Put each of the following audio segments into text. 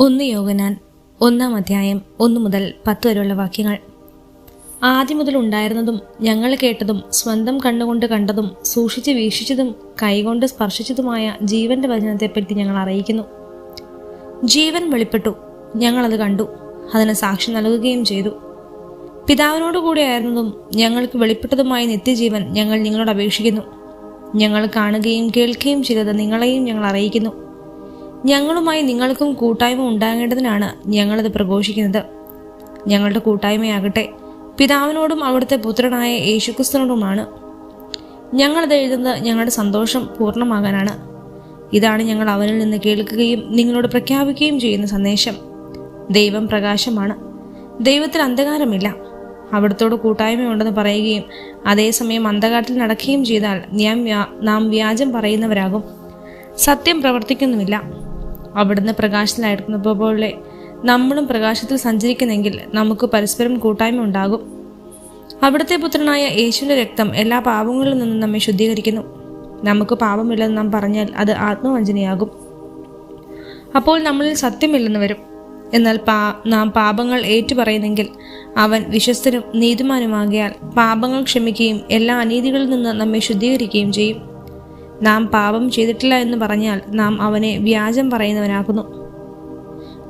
ഒന്ന് യോഗനാൻ ഒന്നാം അധ്യായം ഒന്നു മുതൽ പത്ത് വരെയുള്ള വാക്യങ്ങൾ. ആദ്യം മുതൽ ഉണ്ടായിരുന്നതും ഞങ്ങൾ കേട്ടതും സ്വന്തം കണ്ണുകൊണ്ട് കണ്ടതും സൂക്ഷിച്ച് വീക്ഷിച്ചതും കൈകൊണ്ട് സ്പർശിച്ചതുമായ ജീവന്റെ വചനത്തെപ്പറ്റി ഞങ്ങൾ അറിയിക്കുന്നു. ജീവൻ വെളിപ്പെട്ടു. ഞങ്ങളത് കണ്ടു. അതിന് സാക്ഷി നൽകുകയും ചെയ്തു. പിതാവിനോട് കൂടെയായിരുന്നതും ഞങ്ങൾക്ക് വെളിപ്പെട്ടതുമായ നിത്യജീവൻ ഞങ്ങൾ നിങ്ങളോട് അപേക്ഷിക്കുന്നു. ഞങ്ങൾ കാണുകയും കേൾക്കുകയും ചെയ്തത് നിങ്ങളെയും ഞങ്ങൾ അറിയിക്കുന്നു. ഞങ്ങളുമായി നിങ്ങൾക്കും കൂട്ടായ്മ ഉണ്ടാകേണ്ടതിനാണ് ഞങ്ങളത് പ്രഘോഷിക്കുന്നത്. ഞങ്ങളുടെ കൂട്ടായ്മയാകട്ടെ പിതാവിനോടും അവിടുത്തെ പുത്രനായ യേശുക്രിസ്തുനോടുമാണ് ഞങ്ങളത് എഴുതുന്നത് ഞങ്ങളുടെ സന്തോഷം പൂർണമാകാനാണ്. ഇതാണ് ഞങ്ങൾ അവനിൽ നിന്ന് കേൾക്കുകയും നിങ്ങളോട് പ്രഖ്യാപിക്കുകയും ചെയ്യുന്ന സന്ദേശം. ദൈവം പ്രകാശമാണ്. ദൈവത്തിൽ അന്ധകാരമില്ല. അവിടത്തോട് കൂട്ടായ്മയുണ്ടെന്ന് പറയുകയും അതേസമയം അന്ധകാരത്തിൽ നടക്കുകയും ചെയ്താൽ ഞാൻ നാം വ്യാജം പറയുന്നവരാകും. സത്യം പ്രവർത്തിക്കുന്നുമില്ല. അവിടുന്ന് പ്രകാശത്തിലായിരിക്കുന്ന പോലെ നമ്മളും പ്രകാശത്തിൽ സഞ്ചരിക്കുന്നെങ്കിൽ നമുക്ക് പരസ്പരം കൂട്ടായ്മ ഉണ്ടാകും. അവിടുത്തെ പുത്രനായ യേശുവിന്റെ രക്തം എല്ലാ പാപങ്ങളിൽ നിന്നും നമ്മെ ശുദ്ധീകരിക്കുന്നു. നമുക്ക് പാപമില്ലെന്ന് നാം പറഞ്ഞാൽ അത് ആത്മവഞ്ചനയാകും. അപ്പോൾ നമ്മളിൽ സത്യമില്ലെന്ന് വരും. എന്നാൽ പാ നാം പാപങ്ങൾ ഏറ്റുപറയുന്നെങ്കിൽ അവൻ വിശ്വസ്തനും നീതിമാനുമാകിയാൽ പാപങ്ങൾ ക്ഷമിക്കുകയും എല്ലാ അനീതികളിൽ നിന്ന് നമ്മെ ശുദ്ധീകരിക്കുകയും ചെയ്യും. നാം പാപം ചെയ്തിട്ടില്ല എന്ന് പറഞ്ഞാൽ നാം അവനെ വ്യാജം പറയുന്നവനാകുന്നു.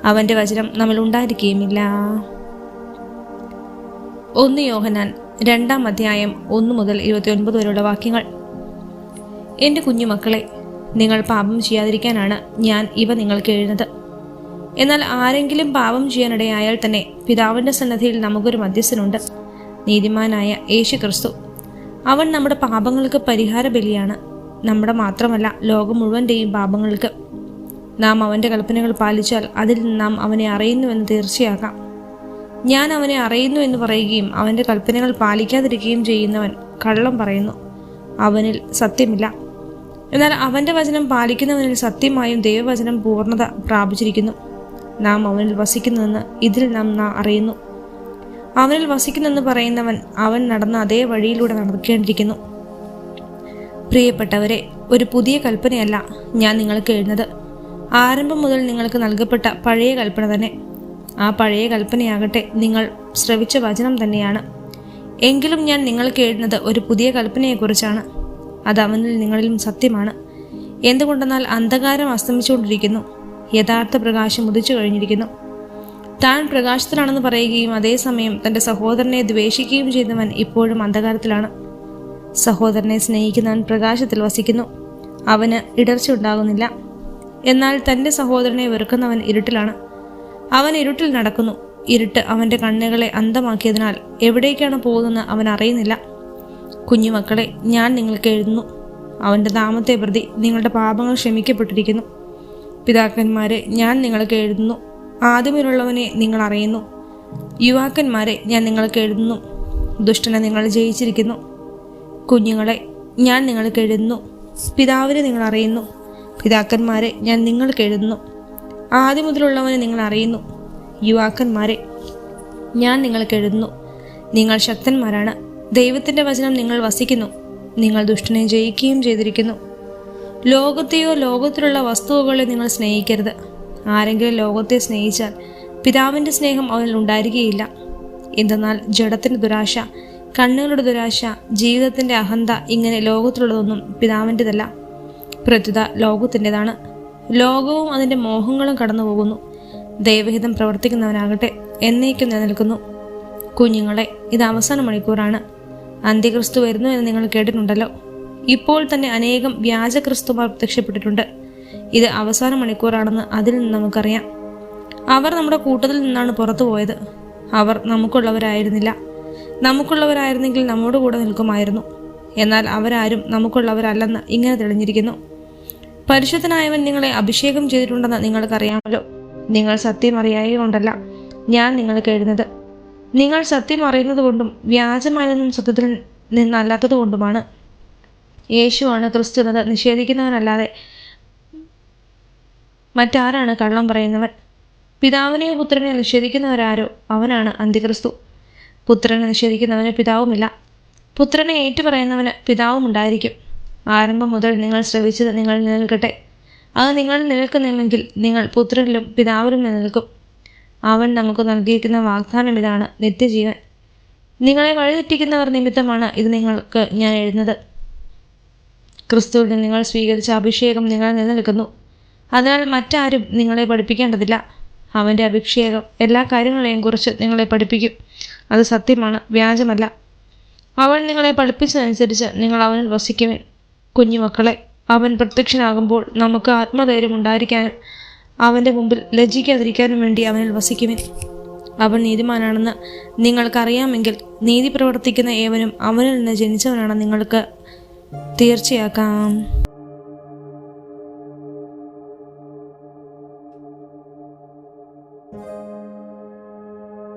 അവന്റെ വചനം നമ്മൾ ഉണ്ടായിരിക്കുകയുമില്ല. ഒന്ന് യോഹനാൻ രണ്ടാം അധ്യായം ഒന്ന് മുതൽ ഇരുപത്തിയൊൻപത് വരെയുള്ള വാക്യങ്ങൾ. എന്റെ കുഞ്ഞുമക്കളെ നിങ്ങൾ പാപം ചെയ്യാതിരിക്കാനാണ് ഞാൻ ഇവ നിങ്ങൾക്ക് എഴുതുന്നത്. എന്നാൽ ആരെങ്കിലും പാപം ചെയ്യാനിടയായാൽ തന്നെ പിതാവിന്റെ സന്നദ്ധിയിൽ നമുക്കൊരു മധ്യസ്ഥനുണ്ട്. നീതിമാനായ യേശു ക്രിസ്തു അവൻ നമ്മുടെ പാപങ്ങൾക്ക് പരിഹാര ബലിയാണ് നമ്മുടെ മാത്രമല്ല ലോകം മുഴുവന്റെയും പാപങ്ങൾക്ക്. നാം അവന്റെ കൽപ്പനകൾ പാലിച്ചാൽ അതിൽ നാം അവനെ അറിയുന്നുവെന്ന് തീർച്ചയാക്കാം. ഞാൻ അവനെ അറിയുന്നു എന്ന് പറയുകയും അവന്റെ കൽപ്പനകൾ പാലിക്കാതിരിക്കുകയും ചെയ്യുന്നവൻ കള്ളം പറയുന്നു. അവനിൽ സത്യമില്ല. എന്നാൽ അവന്റെ വചനം പാലിക്കുന്നവനിൽ സത്യമായും ദൈവവചനം പൂർണത പ്രാപിച്ചിരിക്കുന്നു. നാം അവനിൽ വസിക്കുന്നുവെന്ന് ഇതിൽ നാം അറിയുന്നു. അവനിൽ വസിക്കുന്നെന്ന് പറയുന്നവൻ അവൻ നടന്ന അതേ വഴിയിലൂടെ നടക്കേണ്ടിയിരിക്കുന്നു. പ്രിയപ്പെട്ടവരെ ഒരു പുതിയ കൽപ്പനയല്ല ഞാൻ നിങ്ങൾക്ക് എഴുതുന്നത്. ആരംഭം മുതൽ നിങ്ങൾക്ക് നൽകപ്പെട്ട പഴയ കൽപ്പന തന്നെ. ആ പഴയ കൽപ്പനയാകട്ടെ നിങ്ങൾ ശ്രവിച്ച വചനം തന്നെയാണ്. എങ്കിലും ഞാൻ നിങ്ങൾക്ക് എഴുതുന്നത് ഒരു പുതിയ കൽപ്പനയെക്കുറിച്ചാണ്. അത് അവനിൽ നിങ്ങളിലും സത്യമാണ്. എന്തുകൊണ്ടെന്നാൽ അന്ധകാരം അസ്തമിച്ചുകൊണ്ടിരിക്കുന്നു. യഥാർത്ഥ പ്രകാശം ഉദിച്ചു കഴിഞ്ഞിരിക്കുന്നു. താൻ പ്രകാശത്തിലാണെന്ന് പറയുകയും അതേസമയം തന്റെ സഹോദരനെ ദ്വേഷിക്കുകയും ചെയ്തവൻ ഇപ്പോഴും അന്ധകാരത്തിലാണ്. സഹോദരനെ സ്നേഹിക്കുന്നവൻ പ്രകാശത്തിൽ വസിക്കുന്നു. അവന് ഇടർച്ച ഉണ്ടാകുന്നില്ല എന്നാൽ തന്റെ സഹോദരനെ വെറുക്കുന്നവൻ ഇരുട്ടിലാണ്. അവൻ ഇരുട്ടിൽ നടക്കുന്നു. ഇരുട്ട് അവന്റെ കണ്ണുകളെ അന്ധമാക്കിയതിനാൽ എവിടേക്കാണ് പോകുന്നതെന്ന് അവൻ അറിയുന്നില്ല. കുഞ്ഞുമക്കളെ ഞാൻ നിങ്ങൾക്ക് എഴുതുന്നു. അവന്റെ നാമത്തെ പ്രതി നിങ്ങളുടെ പാപങ്ങൾ ക്ഷമിക്കപ്പെട്ടിരിക്കുന്നു. പിതാക്കന്മാരെ ഞാൻ നിങ്ങൾക്ക് എഴുതുന്നു. ആദ്യമിലുള്ളവനെ നിങ്ങൾ അറിയുന്നു. യുവാക്കന്മാരെ ഞാൻ നിങ്ങൾക്ക് എഴുതുന്നു. ദുഷ്ടനെ നിങ്ങൾ ജയിച്ചിരിക്കുന്നു. കുഞ്ഞുങ്ങളെ ഞാൻ നിങ്ങൾക്ക് എഴുതുന്നു പിതാവിനെ നിങ്ങൾ അറിയുന്നു. പിതാക്കന്മാരെ ഞാൻ നിങ്ങൾക്ക് എഴുതുന്നു ആദ്യം മുതലുള്ളവനെ നിങ്ങൾ അറിയുന്നു. യുവാക്കന്മാരെ ഞാൻ നിങ്ങൾക്ക് എഴുതുന്നു നിങ്ങൾ ശക്തന്മാരാണ്. ദൈവത്തിന്റെ വചനം നിങ്ങൾ വസിക്കുന്നു. നിങ്ങൾ ദുഷ്ടനെ ജയിക്കുകയും ചെയ്തിരിക്കുന്നു. ലോകത്തെയോ ലോകത്തിലുള്ള വസ്തുവകളെ നിങ്ങൾ സ്നേഹിക്കരുത്. ആരെങ്കിലും ലോകത്തെ സ്നേഹിച്ചാൽ പിതാവിന്റെ സ്നേഹം അവനിൽ ഉണ്ടായിരിക്കുകയില്ല. എന്തെന്നാൽ ജഡത്തിന്റെ ദുരാശ കണ്ണുകളുടെ ദുരാശ ജീവിതത്തിന്റെ അഹന്ത ഇങ്ങനെ ലോകത്തിലുള്ളതൊന്നും പിതാവിന്റെതല്ല പ്രത്യുത ലോകത്തിന്റെതാണ് ലോകവും അതിന്റെ മോഹങ്ങളും കടന്നു പോകുന്നു ദൈവഹിതം പ്രവർത്തിക്കുന്നവനാകട്ടെ എന്നേക്കും നിലനിൽക്കുന്നു. കുഞ്ഞുങ്ങളെ ഇത് അവസാന മണിക്കൂറാണ്. അന്ത്യക്രിസ്തു വരുന്നു എന്ന് നിങ്ങൾ കേട്ടിട്ടുണ്ടല്ലോ. ഇപ്പോൾ തന്നെ അനേകം വ്യാജ ക്രിസ്തുമാർ പ്രത്യക്ഷപ്പെട്ടിട്ടുണ്ട്. ഇത് അവസാന മണിക്കൂറാണെന്ന് അതിൽ നിന്ന് നമുക്കറിയാം. അവർ നമ്മുടെ കൂട്ടത്തിൽ നിന്നാണ് പുറത്തു പോയത് അവർ നമുക്കുള്ളവരായിരുന്നില്ല. നമുക്കുള്ളവരായിരുന്നെങ്കിൽ നമ്മോട് കൂടെ നിൽക്കുമായിരുന്നു. എന്നാൽ അവരാരും നമുക്കുള്ളവരല്ലെന്ന് ഇങ്ങനെ തെളിഞ്ഞിരിക്കുന്നു. പരിശുദ്ധനായവൻ നിങ്ങളെ അഭിഷേകം ചെയ്തിട്ടുണ്ടെന്ന് നിങ്ങൾക്കറിയാമല്ലോ. നിങ്ങൾ സത്യം അറിയായ കൊണ്ടല്ല ഞാൻ നിങ്ങൾക്ക് എഴുതുന്നത്. നിങ്ങൾ സത്യം അറിയുന്നത് കൊണ്ടും വ്യാജമായതെന്നും സത്യത്തിൽ നിന്നല്ലാത്തത് കൊണ്ടുമാണ് യേശുവാണ് എന്നത്. നിഷേധിക്കുന്നവനല്ലാതെ മറ്റാരാണ് കള്ളം പറയുന്നവൻ? പിതാവിനെയോ പുത്രനെയോ നിഷേധിക്കുന്നവരാരോ? അവനാണ് അന്തിക്രിസ്തു. പുത്രനെ നിഷേധിക്കുന്നവന് പിതാവുമില്ല. പുത്രനെ ഏറ്റുപറയുന്നവന് പിതാവും ഉണ്ടായിരിക്കും ആരംഭം മുതൽ നിങ്ങൾ ശ്രവിച്ചത് നിങ്ങൾ നിലനിൽക്കട്ടെ. അത് നിങ്ങൾ നിലനിൽക്കുന്നില്ലെങ്കിൽ നിങ്ങൾ പുത്രനിലും പിതാവിലും നിലനിൽക്കും. അവൻ നമുക്ക് നൽകിയിരിക്കുന്ന വാഗ്ദാനം ഇതാണ് നിത്യജീവൻ. നിങ്ങളെ വഴിതെറ്റിക്കുന്നവർ നിമിത്തമാണ് ഇത് നിങ്ങൾക്ക് ഞാൻ എഴുതുന്നത്. ക്രിസ്തുവിൽ നിങ്ങൾ സ്വീകരിച്ച അഭിഷേകം നിങ്ങൾ നിലനിൽക്കുന്നു. അതിനാൽ മറ്റാരും നിങ്ങളെ പഠിപ്പിക്കേണ്ടതില്ല. അവന്റെ അഭിഷേകം എല്ലാ കാര്യങ്ങളെയും കുറിച്ച് നിങ്ങളെ പഠിപ്പിക്കും. അത് സത്യമാണ് വ്യാജമല്ല. അവൻ നിങ്ങളെ പഠിപ്പിച്ചതനുസരിച്ച് നിങ്ങൾ അവനിൽ വസിക്കുവിൻ. കുഞ്ഞുമക്കളെ അവൻ പ്രത്യക്ഷനാകുമ്പോൾ നമുക്ക് ആത്മധൈര്യം ഉണ്ടായിരിക്കാനും അവന്റെ മുമ്പിൽ ലജ്ജിക്കാതിരിക്കാനും വേണ്ടി അവനിൽ വസിക്കുവിൻ. അവൻ നീതിമാനാണെന്ന് നിങ്ങൾക്കറിയാമെങ്കിൽ നീതി പ്രവർത്തിക്കുന്ന ഏവനും അവനിൽ നിന്ന് ജനിച്ചവനാണ് നിങ്ങൾക്ക് തീർച്ചയാക്കാം.